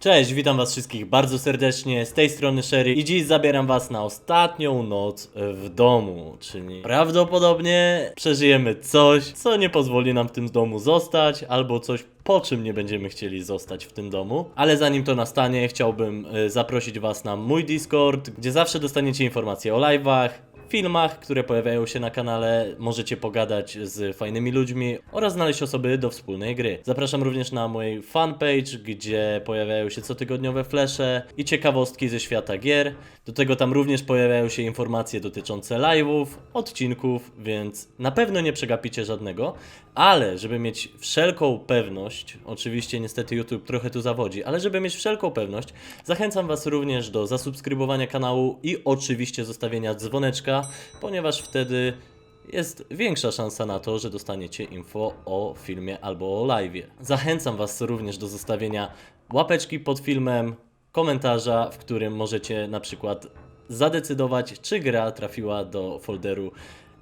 Cześć, witam was wszystkich bardzo serdecznie, z tej strony Sherry i dziś zabieram was na ostatnią noc w domu, czyli prawdopodobnie przeżyjemy coś, co nie pozwoli nam w tym domu zostać, albo coś po czym nie będziemy chcieli zostać w tym domu. Ale zanim to nastanie, chciałbym y, zaprosić was na mój Discord, gdzie zawsze dostaniecie informacje o live'ach, filmach, które pojawiają się na kanale, możecie pogadać z fajnymi ludźmi oraz znaleźć osoby do wspólnej gry. Zapraszam również na mój fanpage, gdzie pojawiają się cotygodniowe flesze i ciekawostki ze świata gier. Do tego tam również pojawiają się informacje dotyczące live'ów, odcinków, więc na pewno nie przegapicie żadnego, ale żeby mieć wszelką pewność, oczywiście niestety YouTube trochę tu zawodzi, ale żeby mieć wszelką pewność, zachęcam Was również do zasubskrybowania kanału i oczywiście zostawienia dzwoneczka, ponieważ wtedy jest większa szansa na to, że dostaniecie info o filmie albo o live'ie. Zachęcam Was również do zostawienia łapeczki pod filmem, komentarza, w którym możecie na przykład zadecydować, czy gra trafiła do folderu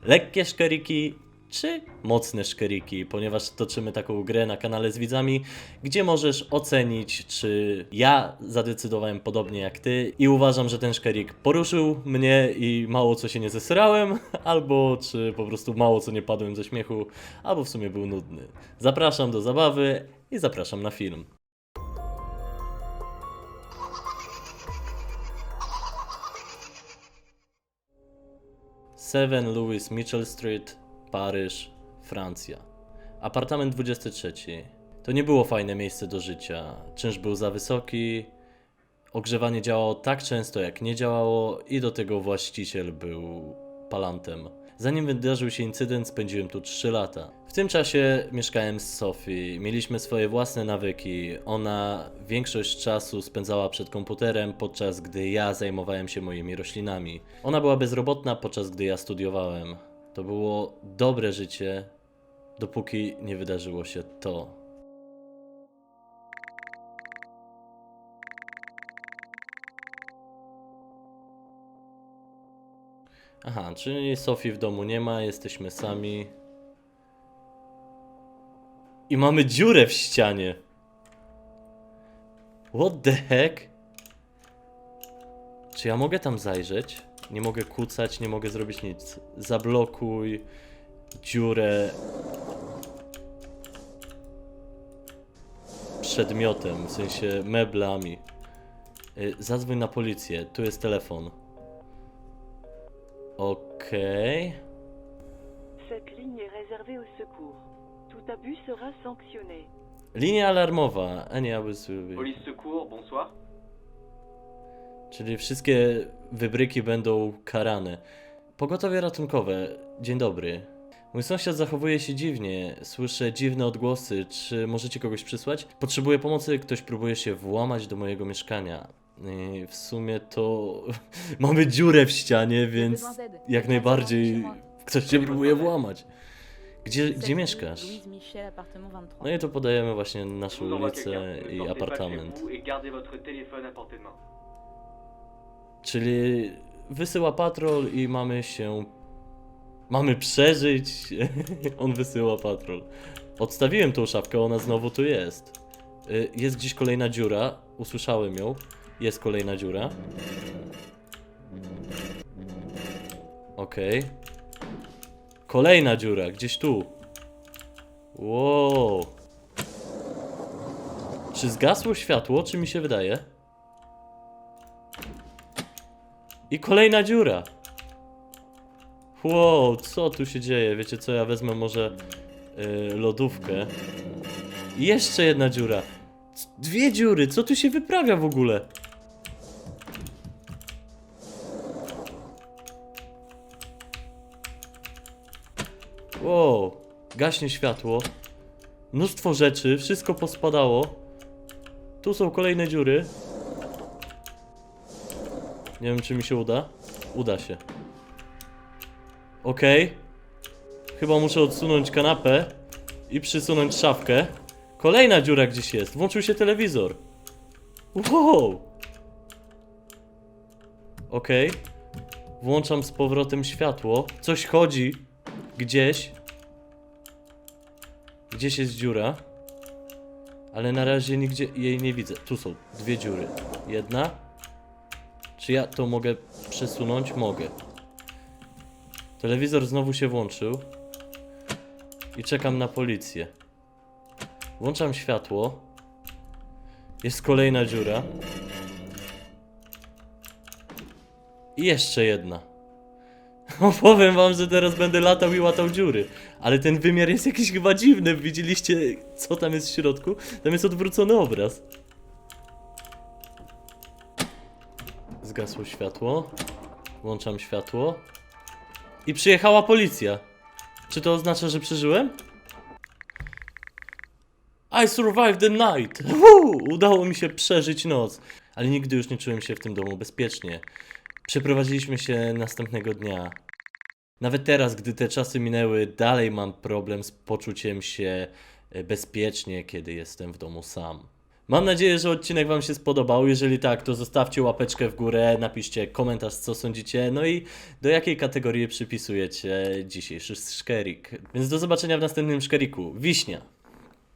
lekkie szkeriki czy mocne szkeriki, ponieważ toczymy taką grę na kanale z widzami, gdzie możesz ocenić, czy ja zadecydowałem podobnie jak ty i uważam, że ten szkerik poruszył mnie i mało co się nie zesrałem, albo czy po prostu mało co nie padłem ze śmiechu, albo w sumie był nudny. Zapraszam do zabawy i zapraszam na film. Seven Louis Mitchell Street, Paryż, Francja. Apartament 23. To nie było fajne miejsce do życia. Czynsz był za wysoki, ogrzewanie działało tak często jak nie działało i do tego właściciel był palantem. Zanim wydarzył się incydent, spędziłem tu 3 lata. W tym czasie mieszkałem z Sofii, mieliśmy swoje własne nawyki. Ona większość czasu spędzała przed komputerem, podczas gdy ja zajmowałem się moimi roślinami. Ona była bezrobotna, podczas gdy ja studiowałem. To było dobre życie, dopóki nie wydarzyło się to. Aha, czyli Sofii w domu nie ma, jesteśmy sami. I mamy dziurę w ścianie. What the heck? Czy ja mogę tam zajrzeć? Nie mogę kucać, nie mogę zrobić nic. Zablokuj dziurę przedmiotem, w sensie meblami. Y, Zadzwoń na policję, tu jest telefon. Okej. Cette ligne est réservée aux secours. Tout abus sera sanctionné. Linia alarmowa. A nie, I was... Police secours, bonsoir. Czyli wszystkie wybryki będą karane. Pogotowie ratunkowe. Dzień dobry. Mój sąsiad zachowuje się dziwnie. Słyszę dziwne odgłosy. Czy możecie kogoś przysłać? Potrzebuję pomocy. Ktoś próbuje się włamać do mojego mieszkania. I w sumie to mamy dziurę w ścianie, więc jak najbardziej ktoś się próbuje włamać. Gdzie, gdzie mieszkasz? No i tu podajemy właśnie naszą ulicę i apartament. Czyli wysyła patrol i mamy się. Mamy przeżyć. On wysyła patrol. Odstawiłem tą szafkę, ona znowu tu jest. Y, Jest gdzieś kolejna dziura. Usłyszałem ją. Jest kolejna dziura. Okej. Kolejna dziura, gdzieś tu. Wow. Czy zgasło światło, czy mi się wydaje? I kolejna dziura. Wow, co tu się dzieje? Wiecie co, ja wezmę może yy, lodówkę. I jeszcze jedna dziura. Dwie dziury, co tu się wyprawia w ogóle? Wow, gaśnie światło. Mnóstwo rzeczy, wszystko pospadało. Tu są kolejne dziury. Nie wiem, czy mi się uda. Uda się. Okej. Chyba muszę odsunąć kanapę i przysunąć szafkę. Kolejna dziura gdzieś jest. Włączył się telewizor. Wow. Okej. Włączam z powrotem światło. Coś chodzi. Gdzieś. Gdzieś jest dziura. Ale na razie nigdzie jej nie widzę. Tu są dwie dziury. Jedna. Czy ja to mogę przesunąć? Mogę. Telewizor znowu się włączył. I czekam na policję. Włączam światło. Jest kolejna dziura. I jeszcze jedna. Opowiem wam, że teraz będę latał i łatał dziury. Ale ten wymiar jest jakiś chyba dziwny. Widzieliście, co tam jest w środku? Tam jest odwrócony obraz. Zgasło światło. Włączam światło. I przyjechała policja. Czy to oznacza, że przeżyłem? I survived the night! Woo! Udało mi się przeżyć noc. Ale nigdy już nie czułem się w tym domu bezpiecznie. Przeprowadziliśmy się następnego dnia. Nawet teraz, gdy te czasy minęły, dalej mam problem z poczuciem się e, bezpiecznie, kiedy jestem w domu sam. Mam nadzieję, że odcinek Wam się spodobał. Jeżeli tak, to zostawcie łapeczkę w górę, napiszcie komentarz, co sądzicie, no i do jakiej kategorii przypisujecie dzisiejszy szkerik. Więc do zobaczenia w następnym szkeriku. Wiśnia!